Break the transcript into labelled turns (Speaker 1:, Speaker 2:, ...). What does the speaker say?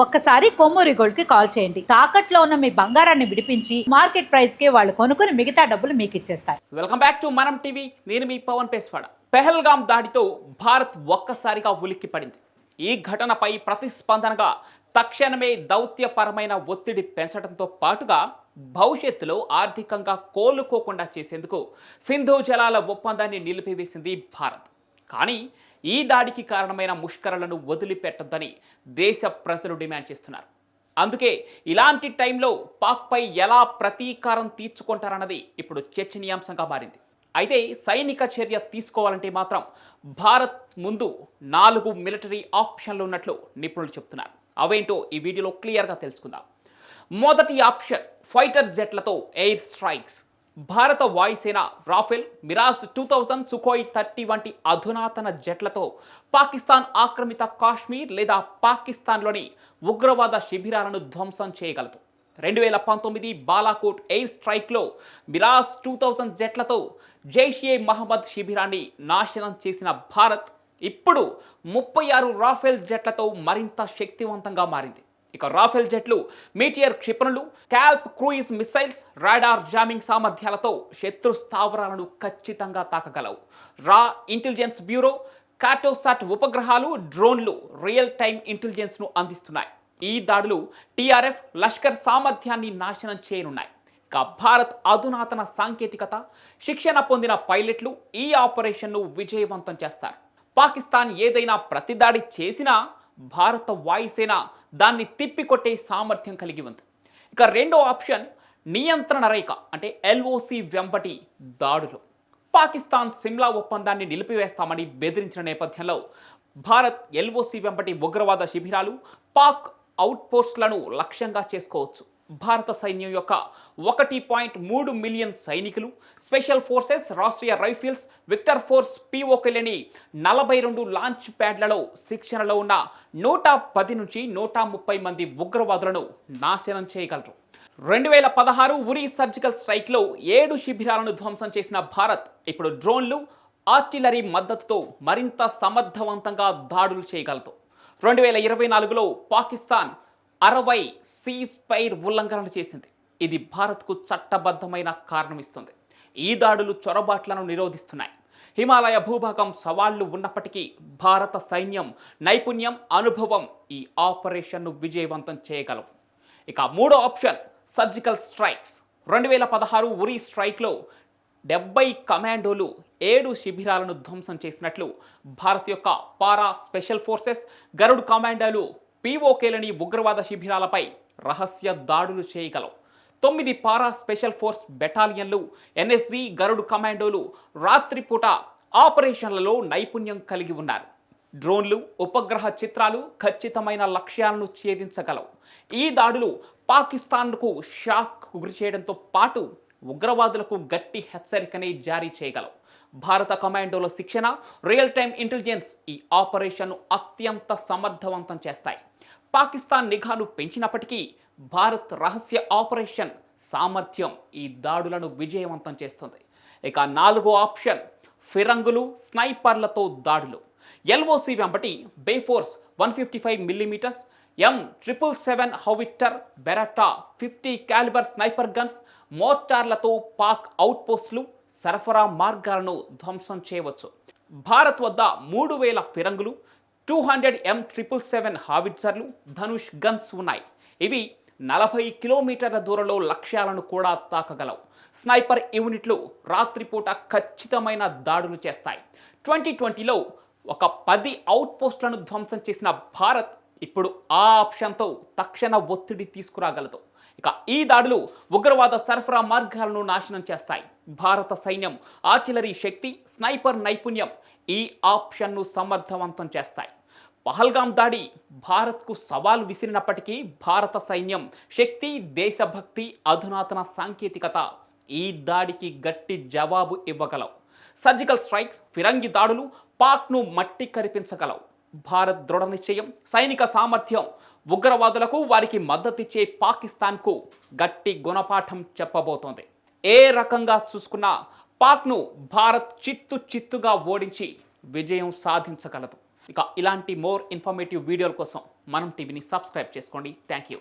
Speaker 1: ఒక్కసారి కొమ్మూరి గోల్డ్కి కాల్ చేయండి. తాకట్లో ఉన్న మీ బంగారాన్ని విడిపించి మార్కెట్ ప్రైస్కి వాళ్ళు కొనుక్కుని మిగతా డబ్బులు మీకు ఇచ్చేస్తారు.
Speaker 2: Welcome back to Manam TV నేను మీ పవన్ పేస్వాడ. పెహల్గాం దాడితో భారత్ ఒక్కసారిగా ఉలిక్కి పడింది ఈ ఘటనపై ప్రతిస్పందనగా తక్షణమే దౌత్యపరమైన ఒత్తిడి పెంచడంతో పాటుగా భవిష్యత్తులో ఆర్థికంగా కోలుకోకుండా చేసేందుకు సింధు జలాల ఒప్పందాన్ని నిలిపివేసింది భారత్. కానీ ఈ దాడికి కారణమైన ముష్కరలను వదిలిపెట్టొద్దని దేశ ప్రజలు డిమాండ్ చేస్తున్నారు. అందుకే ఇలాంటి టైంలో పాక్పై ఎలా ప్రతీకారం తీర్చుకుంటారన్నది ఇప్పుడు చర్చనీయాంశంగా మారింది. అయితే సైనిక చర్య తీసుకోవాలంటే మాత్రం భారత్ ముందు నాలుగు మిలిటరీ ఆప్షన్లు ఉన్నట్లు నిపుణులు చెప్తున్నారు అవేంటో ఈ వీడియోలో క్లియర్గా తెలుసుకుందాం. మొదటి ఆప్షన్ ఫైటర్ జెట్లతో ఎయిర్ స్ట్రైక్స్. భారత వాయుసేన Rafale Mirage two thousand Sukhoi thirty వంటి అధునాతన జెట్లతో పాకిస్తాన్ ఆక్రమిత కాశ్మీర్ లేదా పాకిస్తాన్లోని ఉగ్రవాద శిబిరాలను ధ్వంసం చేయగలదు. రెండు వేల పంతొమ్మిది బాలాకోట్ ఎయిర్ స్ట్రైక్లో మిరాజ్ టూ థౌజండ్ జెట్లతో జైష్ ఏ మహమ్మద్ శిబిరాన్ని నాశనం చేసిన భారత్ ఇప్పుడు ముప్పై ఆరు రాఫెల్ జెట్లతో మరింత శక్తివంతంగా మారింది. ఇక రాఫెల్ జెట్లు మీటియర్ క్షిపణులు SCALP cruise missiles radar jamming సామర్థ్యాలతో శత్రు స్థావరాలను ఖచ్చితంగా తాకగలవు. రా ఇంటెలిజెన్స్ బ్యూరో కాటోసాట్ ఉపగ్రహాలు డ్రోన్లు రియల్ టైమ్ ఇంటెలిజెన్స్ను అందిస్తున్నాయి. ఈ దాడులు టీఆర్ఎఫ్ లష్కర్ సామర్థ్యాన్ని నాశనం చేయనున్నాయి. ఇక భారత్ అధునాతన సాంకేతికత శిక్షణ పొందిన పైలట్లు ఈ ఆపరేషన్ను విజయవంతం చేస్తారు. పాకిస్తాన్ ఏదైనా ప్రతిదాడి చేసినా భారత వాయుసేన దాన్ని తిప్పికొట్టే సామర్థ్యం కలిగి ఉంది. ఇక రెండో ఆప్షన్ నియంత్రణ రేఖ అంటే ఎల్ఓసి వెంబటి దాడులు. పాకిస్తాన్ సిమ్లా ఒప్పందాన్ని నిలిపివేస్తామని బెదిరించిన నేపథ్యంలో భారత్ ఎల్ఓసి వెంబటి ఉగ్రవాద శిబిరాలు పాక్ అవుట్పోస్ట్లను లక్ష్యంగా చేసుకోవచ్చు. భారత సైన్యం యొక్క ఒకటి పాయింట్ మూడు మిలియన్ సైనికులు special forces Rashtriya rifles Victor force పిఓకెలని నలభై రెండు లాంచ్ ప్యాడ్లలో శిక్షణలో ఉన్న నూట పది నుంచి నూట ముప్పై మంది ఉగ్రవాదులను నాశనం చేయగలరు. రెండు వేల పదహారు ఉరి సర్జికల్ స్ట్రైక్లో ఏడు శిబిరాలను ధ్వంసం చేసిన భారత్ ఇప్పుడు డ్రోన్లు ఆర్టిలరీ మద్దతుతో మరింత సమర్థవంతంగా దాడులు చేయగలదు. రెండు వేల ఇరవై నాలుగులో పాకిస్తాన్ అరవై సీస్పైర్ ఉల్లంఘనలు చేసింది. ఇది భారత్కు చట్టబద్ధమైన కారణం ఇస్తుంది ఈ దాడులు చొరబాట్లను నిరోధిస్తున్నాయి. హిమాలయ భూభాగం సవాళ్ళు ఉన్నప్పటికీ భారత సైన్యం నైపుణ్యం అనుభవం ఈ ఆపరేషన్ను విజయవంతం చేయగలవు. ఇక మూడో ఆప్షన్ సర్జికల్ స్ట్రైక్స్. రెండు వేల పదహారు ఉరి స్ట్రైక్లో డెబ్బై కమాండోలు ఏడు శిబిరాలను ధ్వంసం చేసినట్లు భారత్ యొక్క పారా స్పెషల్ ఫోర్సెస్ గరుడ్ కమాండోలు పీఓకేలని ఉగ్రవాద శిబిరాలపై రహస్య దాడులు చేయగలవు. తొమ్మిది పారా స్పెషల్ ఫోర్స్ బెటాలియన్లు ఎన్ఎస్జి గరుడు కమాండోలు రాత్రిపూట ఆపరేషన్లలో నైపుణ్యం కలిగి ఉన్నారు. డ్రోన్లు ఉపగ్రహ చిత్రాలు ఖచ్చితమైన లక్ష్యాలను ఛేదించగలవు. ఈ దాడులు పాకిస్తాన్కు షాక్ గురి చేయడంతో పాటు ఉగ్రవాదులకు గట్టి హెచ్చరికని జారీ చేయగలవు. భారత కమాండోల శిక్షణ రియల్ టైమ్ ఇంటెలిజెన్స్ ఈ ఆపరేషన్ను అత్యంత సమర్థవంతం చేస్తాయి. పాకిస్తాన్ నిఘాను పెంచినప్పటికీ భారత్ రహస్య ఆపరేషన్ సామర్థ్యం ఈ దాడులను విజయవంతం చేస్తుంది. ఇక నాలుగో ఆప్షన్ ఫిరంగులు స్నైపర్లతో దాడులు. LOC వెంబటి Bofors one fifty five millimetres M triple seven howitzer Beretta fifty calibre sniper guns మోర్టార్లతో Pak అవుట్పోస్టులు సరఫరా మార్గాలను ధ్వంసం చేయవచ్చు. భారత్ వద్ద మూడు వేల ఫిరంగులు two hundred M triple seven హావిట్జర్లు Dhanush guns ఉన్నాయి. ఇవి నలభై కిలోమీటర్ల దూరంలో లక్ష్యాలను కూడా తాకగలవు. స్నైపర్ యూనిట్లు రాత్రిపూట ఖచ్చితమైన దాడులు చేస్తాయి. ట్వంటీ ట్వంటీలో ఒక పది అవుట్పోస్టులను ధ్వంసం చేసిన భారత్ ఇప్పుడు ఆ ఆప్షన్తో తక్షణ ఒత్తిడి తీసుకురాగలదు. ఇక ఈ దాడులు ఉగ్రవాద సరఫరా మార్గాలను నాశనం చేస్తాయి. భారత సైన్యం ఆర్టిలరీ శక్తి స్నైపర్ నైపుణ్యం ఈ ఆప్షన్ను సమర్థవంతం చేస్తాయి. పహల్గాం దాడి భారత్కు సవాలు విసిరినప్పటికీ భారత సైన్యం శక్తి దేశభక్తి అధునాతన సాంకేతికత ఈ దాడికి గట్టి జవాబు ఇవ్వగలవు. సర్జికల్ స్ట్రైక్స్ ఫిరంగి దాడులు పాక్ను మట్టి కరిపించగలవు. భారత్ దృఢ నిశ్చయం సైనిక సామర్థ్యం ఉగ్రవాదులకు వారికి మద్దతిచ్చే పాకిస్తాన్కు గట్టి గుణపాఠం చెప్పబోతోంది. ఏ రకంగా చూసుకున్నా పాక్ను భారత్ చిత్తు చిత్తుగా ఓడించి విజయం సాధించగలదు. ఇక ఇలాంటి మోర్ ఇన్ఫర్మేటివ్ వీడియోల కోసం మనం టీవీని సబ్స్క్రైబ్ చేసుకోండి. Thank you.